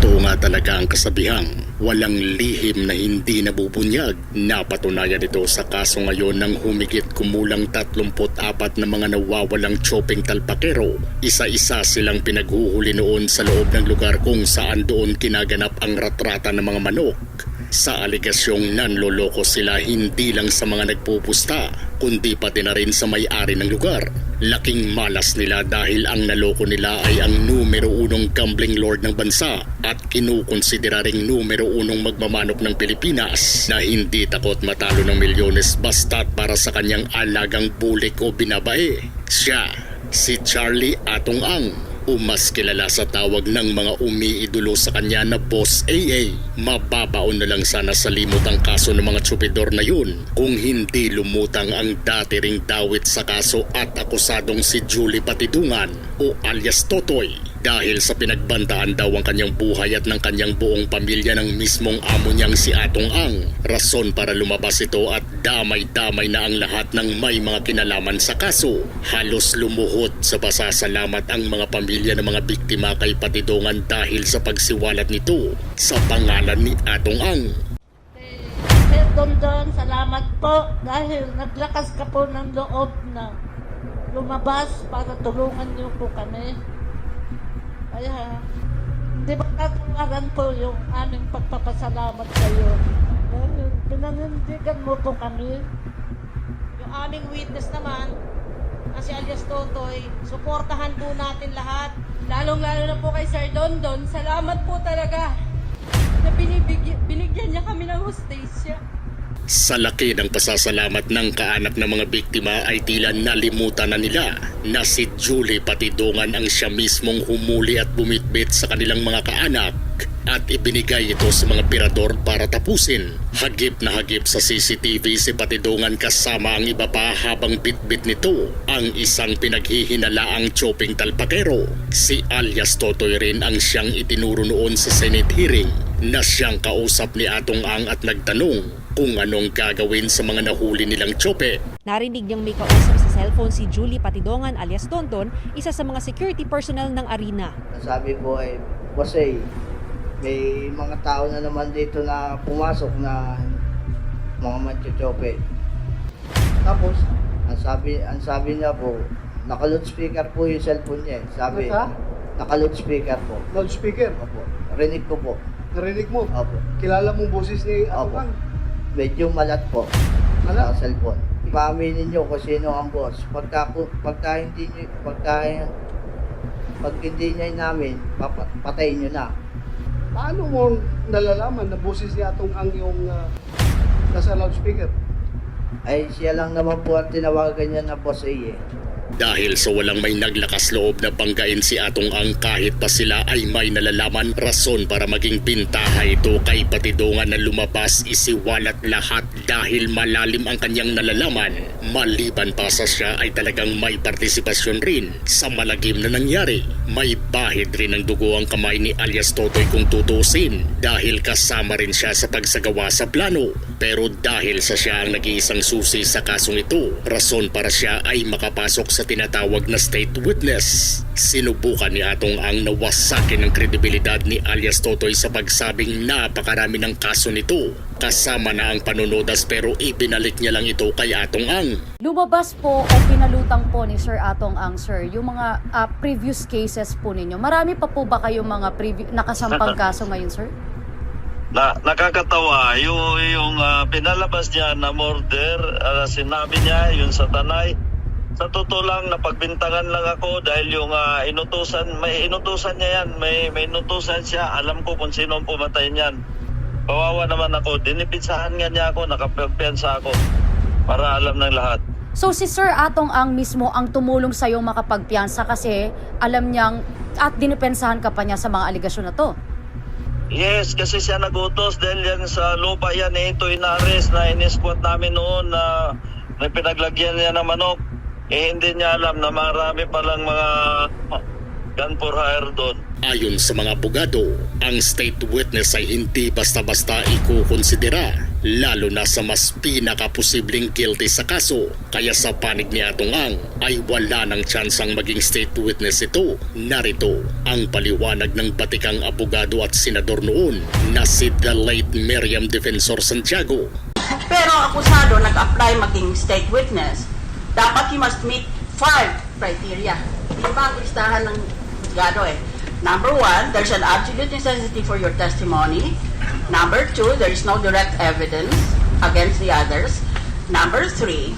Totoo nga talaga ang kasabihang walang lihim na hindi nabubunyag. Napatunayan ito sa kaso ngayon ng humigit kumulang 34 na mga nawawalang chopping talpakero. Isa-isa silang pinaghuhuli noon sa loob ng lugar kung saan doon kinaganap ang ratrata ng mga manok. Sa aligasyong nanloloko sila hindi lang sa mga nagpupusta, kundi pati na rin sa may-ari ng lugar. Laking malas nila dahil ang naloko nila ay ang numero unong gambling lord ng bansa at kinukonsidera ring numero unong magmamanok ng Pilipinas na hindi takot matalo ng milyones basta't para sa kanyang alagang bulik o binabae. Siya, si Charlie Atong Ang o mas kilala sa tawag ng mga umiidolo sa kanya na Boss AA. Mababaon na lang sana sa limot ang kaso ng mga tsupidor na yun kung hindi lumutang ang dati ring dawit sa kaso at akusadong si Julie Patidungan o alias Totoy dahil sa pinagbantaan daw ang kanyang buhay at ng kanyang buong pamilya ng mismong amo niyang si Atong Ang. Rason para lumabas ito at damay-damay na ang lahat ng may mga kinalaman sa kaso. Halos lumuhod sa pasasalamat ang mga pamilya ng mga biktima kay Patidungan dahil sa pagsiwalat nito sa pangalan ni Atong Ang. Sir Don Don, salamat po dahil naglakas ka po ng loob na lumabas para tulungan niyo po kami. Kaya, hindi ba katuwagan po yung aming pagpapasalamat sa iyo. Dahil pinanindigan mo po kami. Yung aming witness naman, na si alias Totoy, suportahan po natin lahat. Lalong-lalo na po kay Sir Dondon, salamat po talaga na binibigyan, binigyan niya kami ng hostesya. Sa laki ng pasasalamat ng kaanak ng mga biktima ay tila nalimutan na nila na si Julie Patidungan ang siya mismong humuli at bumitbit sa kanilang mga kaanak at ibinigay ito sa mga pirador para tapusin. Hagip na hagip sa CCTV si Patidungan kasama ang iba pa habang bitbit nito ang isang pinaghihinalaang chopping talpakero. Si alias Totoy rin ang siyang itinuro noon sa Senate hearing na siyang kausap ni Atong Ang at nagtanong kung anong gagawin sa mga nahuli nilang tsope. Narinig niyang may kausap sa cellphone si Julie Patidongan alias Tonton, isa sa mga security personnel ng arena. Sabi ko ay, Jose, may mga tao na naman dito na pumasok na mga machochope. Tapos, ang sabi, ang sabi niya po, naka-loudspeaker po yung cellphone niya. eh. Sabi, Naka? naka-loudspeaker po. Loudspeaker. Opo. Rinig ko po. Narinig mo. Opo. Kilala mong boses ni Opo. Atukan. Medyo malat po. Sa cellphone. Paaminin niyo kung sino ang boss. Pagka, pagka hindi niyo, pagka, pag hindi niya namin, patayin niyo na. Paano mo nalalaman na boses ni Atong ang yung ah, nasa loudspeaker? Ay, siya lang naman po ang tinawagan niya na boss eh. Dahil sa walang may naglakas loob na banggain si Atong Ang kahit pa sila ay may nalalaman rason para maging bintaha ito kay Patidungan na lumabas isiwalat lahat dahil malalim ang kanyang nalalaman. Maliban pa sa siya ay talagang may partisipasyon rin sa malagim na nangyari. May bahid rin ng dugo ang kamay ni alias Totoy kung tutusin dahil kasama rin siya sa pagsagawa sa plano. Pero dahil sa siya ang nag-iisang susi sa kasong ito, rason para siya ay makapasok sa tinatawag na state witness. Sinubukan ni Atong ang nawasakin ng kredibilidad ni alias Totoy sa pagsabing napakarami ng kaso nito. Kasama na ang panunodas pero ibinalik niya lang ito kay Atong Ang. Lumabas po o pinalutang po ni Sir Atong Ang Sir yung mga ah, previous cases po ninyo. Marami pa po ba kayong mga previ- nakasampang kaso ngayon, Sir? na nakakatawa yung yung ah, pinalabas niya na murder ah, sinabi niya yung sa tanay sa totoo lang napagbintangan lang ako dahil yung ah, inutusan may inutusan niya yan may may inutusan siya alam ko kung sino ang pumatay niyan kawawa naman ako dinipitsahan nga niya ako nakapagpiansa ako para alam ng lahat So si Sir Atong Ang mismo ang tumulong sa iyo makapagpiyansa kasi alam niyang at dinipensahan ka pa niya sa mga aligasyon na to. Yes, kasi siya nagutos dahil yan sa lupa yan eh, ito inares na in-squat namin noon na may pinaglagyan niya ng manok. Eh hindi niya alam na marami palang mga gun for hire doon. Ayon sa mga abogado, ang state witness ay hindi basta-basta ikukonsidera, lalo na sa mas pinakaposibleng guilty sa kaso. Kaya sa panig ni Atong Ang ay wala ng tsansang maging state witness ito. Narito ang paliwanag ng batikang abogado at senador noon na si the late Miriam Defensor Santiago. Pero akusado nag-apply maging state witness, dapat he must meet five criteria. Di ba ang listahan ng gado eh? Number one, there's an absolute necessity for your testimony. Number two, there is no direct evidence against the others. Number three,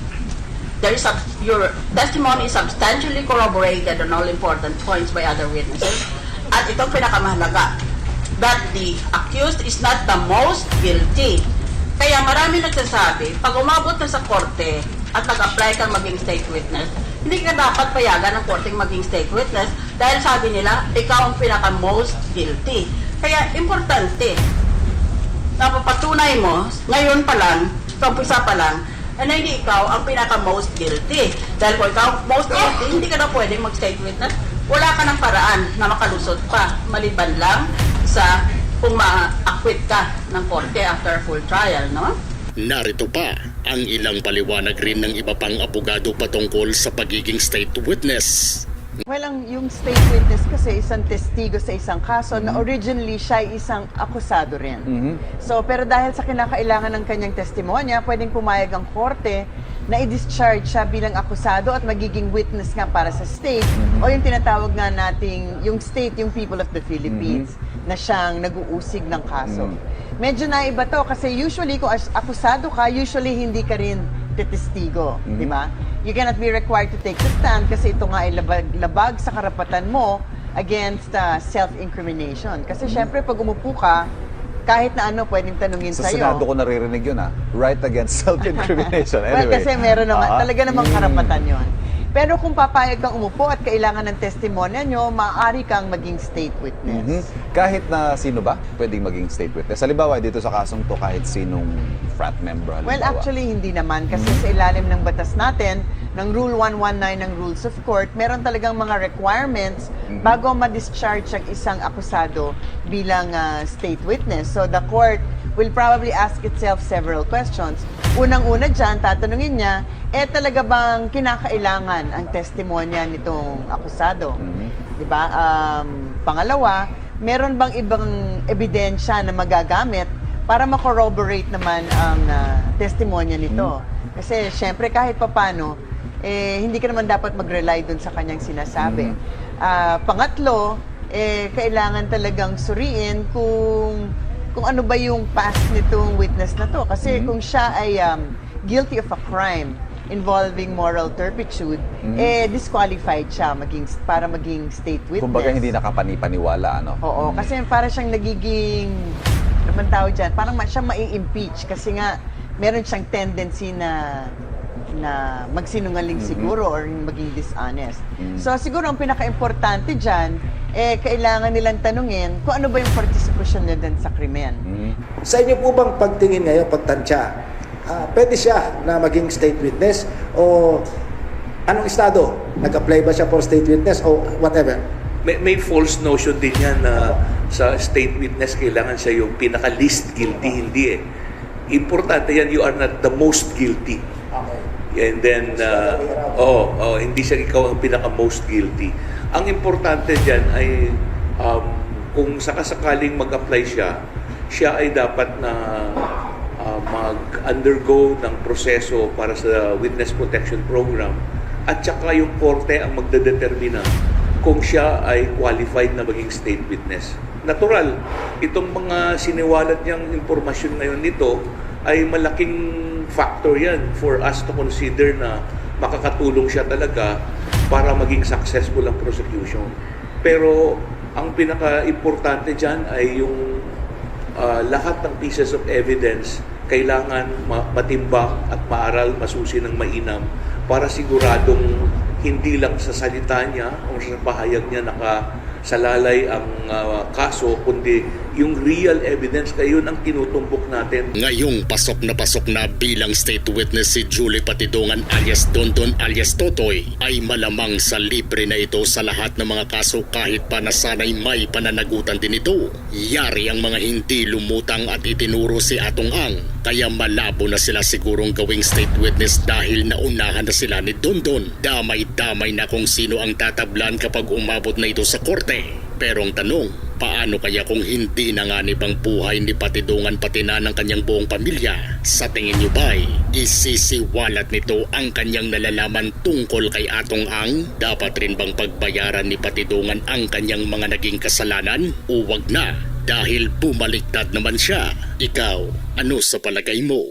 there is your testimony is substantially corroborated on all important points by other witnesses. At itong pinakamahalaga, that the accused is not the most guilty. Kaya marami nagsasabi, pag umabot na sa korte at nag-apply kang maging state witness, hindi ka dapat payagan ng korteng maging state witness dahil sabi nila, ikaw ang pinaka-most guilty. Kaya importante, napapatunay mo, ngayon pa lang, sa umpisa pa lang, na hindi ikaw ang pinaka-most guilty. Dahil kung ikaw most guilty, hindi ka na pwedeng mag-state witness. Wala ka ng paraan na makalusot pa, maliban lang sa kung ma-acquit ka ng korte after full trial, no? Narito pa ang ilang paliwanag rin ng iba pang abogado patungkol sa pagiging state witness. Well, ang yung state witness kasi isang testigo sa isang kaso na originally siya ay isang akusado rin. So, pero dahil sa kinakailangan ng kanyang testimonya, pwedeng pumayag ang korte na i-discharge siya bilang akusado at magiging witness nga para sa state o yung tinatawag nga nating yung state, yung people of the Philippines na siyang nag-uusig ng kaso. Medyo naiba to kasi usually kung as- akusado ka, usually hindi ka rin testigo, di ba? You cannot be required to take the stand kasi ito nga ay labag, labag sa karapatan mo against uh, self-incrimination. Kasi syempre pag umupo ka, kahit na ano pwedeng tanungin Sa sa'yo. Senado ko naririnig yun ah. Right against self-incrimination. Well, Anyway. kasi meron naman, Ah. talaga namang karapatan yon. Pero kung papayag kang umupo at kailangan ng testimonya nyo, maaari kang maging state witness. Mhm. Kahit na sino ba pwedeng maging state witness? Halimbawa, dito sa kasong to, kahit sinong frat member halimbawa. Well, actually, hindi naman. Kasi sa ilalim ng batas natin, ng Rule 119 ng Rules of Court, meron talagang mga requirements bago ma-discharge ang isang akusado bilang ah, state witness. So, the court will probably ask itself several questions. Unang-una dyan, tatanungin niya, eh talaga bang kinakailangan ang testimonya nitong akusado? Di ba? Um, pangalawa, meron bang ibang ebidensya na magagamit para ma-corroborate naman ang ah, testimonya nito. Kasi syempre kahit papano, eh, hindi ka naman dapat mag-rely dun sa kanyang sinasabi. Ah, pangatlo, eh, kailangan talagang suriin kung kung ano ba yung past nitong witness na to. Kasi kung siya ay um, guilty of a crime involving moral turpitude, eh disqualified siya maging para maging state witness. Kumbaga hindi nakapani-paniwala, ano? Oo, kasi para siyang nagiging, ano man tawag dyan, parang siya mai-impeach kasi nga meron siyang tendency na na magsinungaling siguro or maging dishonest. So siguro ang pinaka-importante dyan, eh kailangan nilang tanungin kung ano ba yung participation nila dun sa krimen. Sa inyo po bang pagtingin ngayon, pagtansya, ah, pwede siya na maging state witness o anong estado? Nag-apply ba siya for state witness o whatever? may, may false notion din yan na sa state witness kailangan siya yung pinaka-least guilty. Hindi eh. Importante yan, you are not the most guilty. And then, uh, oh, oh, hindi siya ikaw ang pinaka-most guilty. Ang importante dyan ay um, kung sakasakaling mag-apply siya, siya ay dapat na uh, mag-undergo ng proseso para sa Witness Protection Program at saka yung korte ang magdedetermina kung siya ay qualified na maging state witness. Natural, itong mga siniwalat niyang impormasyon ngayon nito ay malaking factor yan for us to consider na makakatulong siya talaga para maging successful ang prosecution. Pero ang pinaka-importante dyan ay yung ah, lahat ng pieces of evidence kailangan ma- matimbang at maaral, masusi ng mainam para siguradong hindi lang sa salita niya o sa pahayag niya naka salalay ang ah, kaso, kundi yung real evidence. Yun ang tinutumbok natin. Ngayong pasok na pasok na bilang state witness si Julie Patidongan alias Dondon alias Totoy ay malamang sa libre na ito sa lahat ng mga kaso kahit pa na sana'y may pananagutan din ito. Yari ang mga hindi lumutang at itinuro si Atong Ang kaya malabo na sila sigurong gawing state witness dahil naunahan na sila ni Dondon. Damay-damay na kung sino ang tatablan kapag umabot na ito sa korte. Pero ang tanong, paano kaya kung hindi na nga nibang buhay ni Patidungan pati na ng kanyang buong pamilya? Sa tingin niyo ba'y isisiwalat nito ang kanyang nalalaman tungkol kay Atong Ang? Dapat rin bang pagbayaran ni Patidungan ang kanyang mga naging kasalanan? O wag na dahil bumaliktad naman siya. Ikaw, ano sa palagay mo?